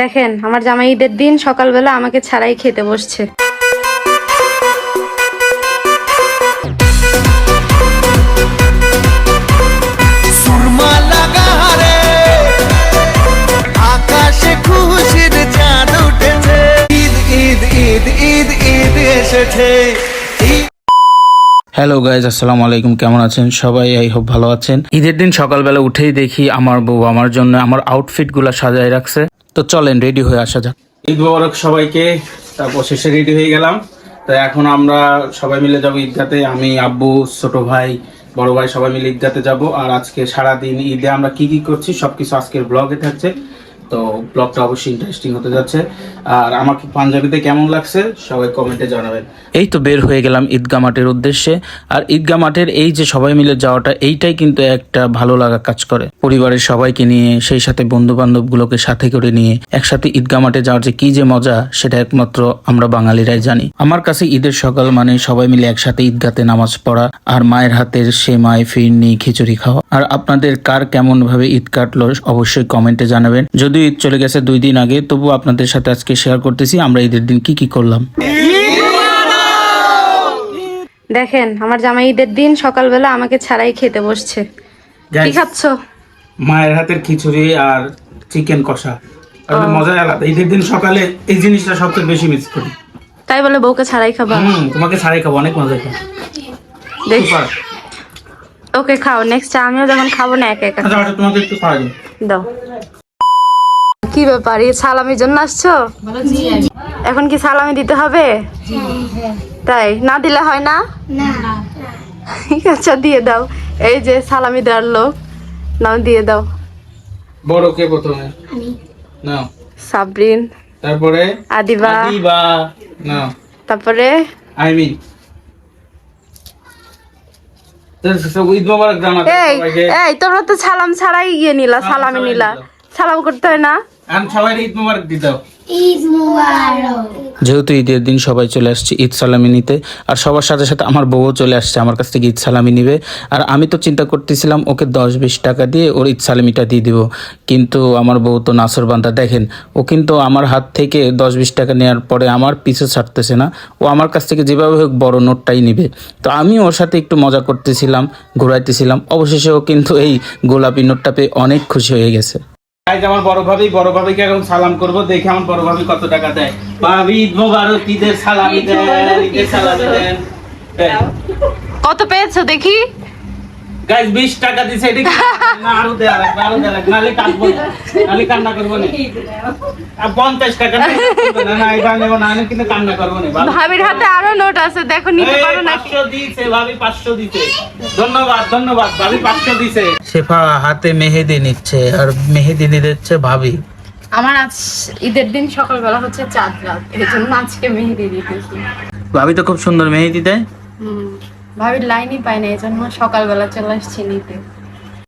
দেখেন আমার জামাই ঈদের দিন সকালবেলা আমাকে ছাড়াই খেতে বসছে। সুরমা লাগা রে আকাশে খুশির চাঁদ উঠেছে। ঈদ ঈদ ঈদ ঈদ ঈদ এসেছে। ঈদ হ্যালো গাইজ আসসালামু আলাইকুম কেমন আছেন? সবাই আই হোপ ভালো আছেন। ঈদের দিন সকালবেলা উঠেই দেখি আমার বউ আমার জন্য আমার আউটফিটগুলা সাজায় রাখছে। তো চলেন রেডি হয়ে আসা যাক। ঈদ মোবারক সবাইকে, তারপর শেষে রেডি হয়ে গেলাম। তো এখন আমরা সবাই মিলে যাব ঈদগাতে। আমি, আব্বু, ছোট ভাই, বড় ভাই সবাই মিলে ঈদগাতে যাব। আর আজকে সারাদিন ঈদে আমরা কি কি করছি সব কিছু আজকের ব্লগে থাকছে। তো ব্লগটা অবশ্যই ইন্টারেস্টিং হতে যাচ্ছে। আর আমাকে পাঞ্জাবিতে কেমন লাগছে, সবাই কমেন্টে জানাবেন। এই তো বের হয়ে গেলাম ঈদগা মাঠের উদ্দেশ্যে। আর ঈদগা মাঠের এই যে সবাই মিলে যাওয়াটা, এইটাই কিন্তু একটা ভালো লাগা কাজ করে। পরিবারের সবাইকে নিয়ে, সেই সাথে বন্ধু বান্ধব গুলোকে সাথে করে নিয়ে, একসাথে ঈদগা মাঠে যাওয়ার যে কি যে মজা, সেটা একমাত্র আমরা বাঙালিরাই জানি। আমার কাছে ঈদের সকাল মানে সবাই মিলে একসাথে ঈদগাতে নামাজ পড়া আর মায়ের হাতের সে সেমাই, ফিরনি, খিচুড়ি খাওয়া। আর আপনাদের কার কেমন ভাবে ঈদ কাটলো, অবশ্যই কমেন্টে জানাবেন। যদিও ঈদ চলে গেছে দুই দিন আগে তবু আপনাদের সাথে আজকে শেয়ার করতেছি আমরা ঈদের দিন কি কি করলাম? দেখেন আমার জামাই ঈদের দিন সকালবেলা আমাকে ছাড়াই খেতে বসছে। কি খাচ্ছ? মায়ের হাতের খিচুড়ি আর চিকেন কষা। আসলে মজাই আলাদা। ঈদের দিন সকালে এই জিনিসটা সবচেয়ে বেশি মিস করি। তাই বলে বউকে ছাড়াই খাবা? হুম তোমাকে ছাড়াই খাব অনেক মজা খাব দেখ। সুপার ওকে খাও। নেক্সট আমিও যখন খাব না একা একা আচ্ছা আচ্ছা তোমাকে একটু খাওয়া দাও। কি ব্যাপার? এই সালামির জন্য আসছো? এখন কি সালামি দিতে হবে? তাই? না দিলে হয় না? ঠিক আছে দিয়ে দাও। এই যে সালামি দেওয়ার লোক নাও দিয়ে দাও। বড় কে প্রথমে? নাও। সাবরিন তারপরে? আদিবা। আদিবা। নাও। তারপরে? আইমিন। এই এই তোমরা তো সালাম ছাড়াই ইয়ে নিলা সালামি নিলা। সালাম করতে হয় না? ঈদ মোবারক যেহেতু ঈদের দিন সবাই চলে আসছে ঈদ সালামি নিতে আর সবার সাথে সাথে আমার বউও চলে আসছে আমার কাছ থেকে ঈদ সালামি নিবে। আর আমি তো চিন্তা করতেছিলাম ওকে দশ বিশ টাকা দিয়ে ওর ঈদ সালামিটা দিয়ে দিব কিন্তু আমার বউ তো নাসর বান্দা দেখেন ও কিন্তু আমার হাত থেকে দশ বিশ টাকা নেওয়ার পরে আমার পিছু ছাড়তেছে না। ও আমার কাছ থেকে যেভাবে হোক বড় নোটটাই নিবে। তো আমি ওর সাথে একটু মজা করতেছিলাম ঘুরাইতেছিলাম অবশেষে ও কিন্তু এই গোলাপি নোটটা পেয়ে অনেক খুশি হয়ে গেছে। আজ আমার বড় ভাবি বড় ভাবিকে এখন সালাম করব। দেখে আমার বড় ভাবি কত টাকা দেয়। ভাবি ঈদ মোবারক ঈদের সালামি দেন ঈদের সালামি। দেন। কত পেয়েছ দেখি? গাইস 20 টাকা দিছে এটা কি? না আরও আরও নালে কাটবো না। নালে কান্না করব না। আর 50 টাকা না না না এটা নেব না আমি কিন্তু কান্না করব না ভাবির হাতে আরও নোট আছে দেখো নিতে পারো নাকি? 500 দিছে ভাবি 500 দিছে। ধন্যবাদ ধন্যবাদ ভাবি 500 দিছে। শেফা হাতে মেহেদি নিচ্ছে আর মেহেদি দিচ্ছে ভাবি। আমার আজ ঈদের দিন সকালবেলা হচ্ছে চাঁদ রাত এই জন্য আজকে মেহেদি দিতেছি। ভাবি তো খুব সুন্দর মেহেদি দেয়। হুম। ভাবির লাইনই পাই না এই জন্য সকালবেলা চলে আসছি নিতে।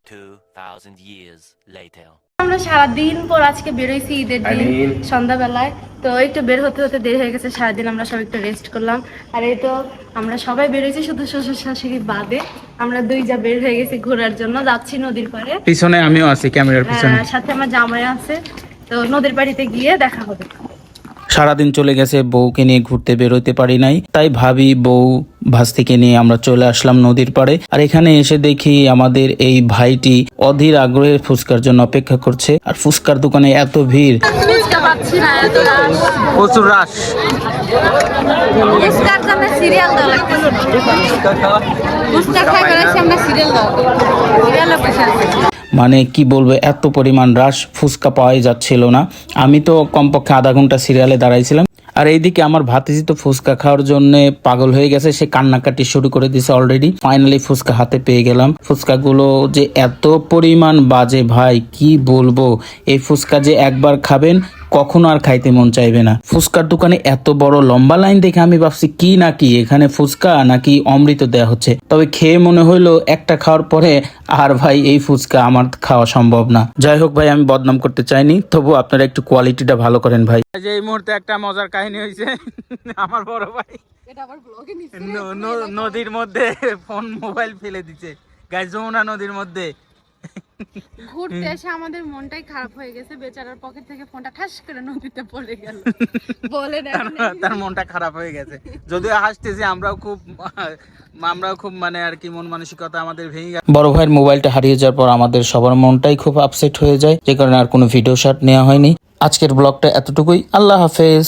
2,000 years later. আমরা সারাদিন পর আজকে বেরোইছি ঈদের দিন। সন্ধ্যাবেলায়। তো একটু বের হতে হতে দেরি হয়ে গেছে সারাদিন আমরা সবাই একটু রেস্ট করলাম। আর এই তো আমরা সবাই বেরোইছি শুধু শ্বশুর শাশুড়ি বাদে। আমরা দুই যা বের হয়ে গেছি ঘোরার জন্য যাচ্ছি নদীর পাড়ে। পিছনে আমিও আছি ক্যামেরার পিছনে। সাথে আমার জামাই আছে তো নদীর বাড়িতে গিয়ে দেখা হবে। সারাদিন চলে গেছে বউকে নিয়ে ঘুরতে বেরোতে পারি নাই। তাই ভাবি বউ ভাস্তিকে নিয়ে আমরা চলে আসলাম নদীর পাড়ে। আর এখানে এসে দেখি আমাদের এই ভাইটি অধীর আগ্রহে ফুচকার জন্য অপেক্ষা করছে। আর ফুচকার দোকানে এত ভিড়। প্রচুর সিরিয়াল মানে কি বলব, এত পরিমাণ রাশ ফুচকা পাওয়াই যাচ্ছিল না। আমি তো কমপক্ষে আধা ঘণ্টা সিরিয়ালে দাঁড়াইছিলাম। আর এইদিকে আমার ভাতিজি তো ফুচকা খাওয়ার জন্য পাগল হয়ে গেছে, সে কান্নাকাটি শুরু করে দিছে অলরেডি ফাইনালি ফুচকা হাতে পেয়ে গেলাম। ফুচকাগুলো যে এত পরিমাণ বাজে, ভাই, কি বলব? এই ফুচকা যে একবার খাবেন কখনো আর খাইতে মন চাইবে না। ফুচকার দোকানে এত বড় লম্বা লাইন দেখে আমি ভাবছি কি নাকি এখানে ফুচকা নাকি অমৃত দেয়া হচ্ছে? তবে খেয়ে মনে হইল একটা খাওয়ার পরে আর ভাই এই ফুচকা আমার খাওয়া সম্ভব না। যাই হোক ভাই আমি বদনাম করতে চাইনি তবু আপনারা একটু কোয়ালিটিটা ভালো করেন ভাই। যে এই মুহূর্তে একটা মজার কাহিনী হয়েছে আমার বড় ভাই। নদীর মধ্যে ফোন মোবাইল ফেলে দিচ্ছে গাই যমুনা নদীর মধ্যে। ঘুরতে এসে আমাদের মনটাই খারাপ হয়ে গেছে বেচারার পকেট থেকে ফোনটা ঠাস করে নদীতে পড়ে গেল। বলে তার মনটা খারাপ হয়ে গেছে। যদিও হাসতেছি আমরাও খুব আমরাও খুব মানে আর কি মন মানসিকতা আমাদের ভেঙে গেছে। বড় ভাইয়ের মোবাইলটা হারিয়ে যাওয়ার পর আমাদের সবার মনটাই খুব আপসেট হয়ে যায় যে কারণে আর কোনো ভিডিও শট নেওয়া হয়নি। আজকের ব্লগটা এতটুকুই। আল্লাহ হাফেজ।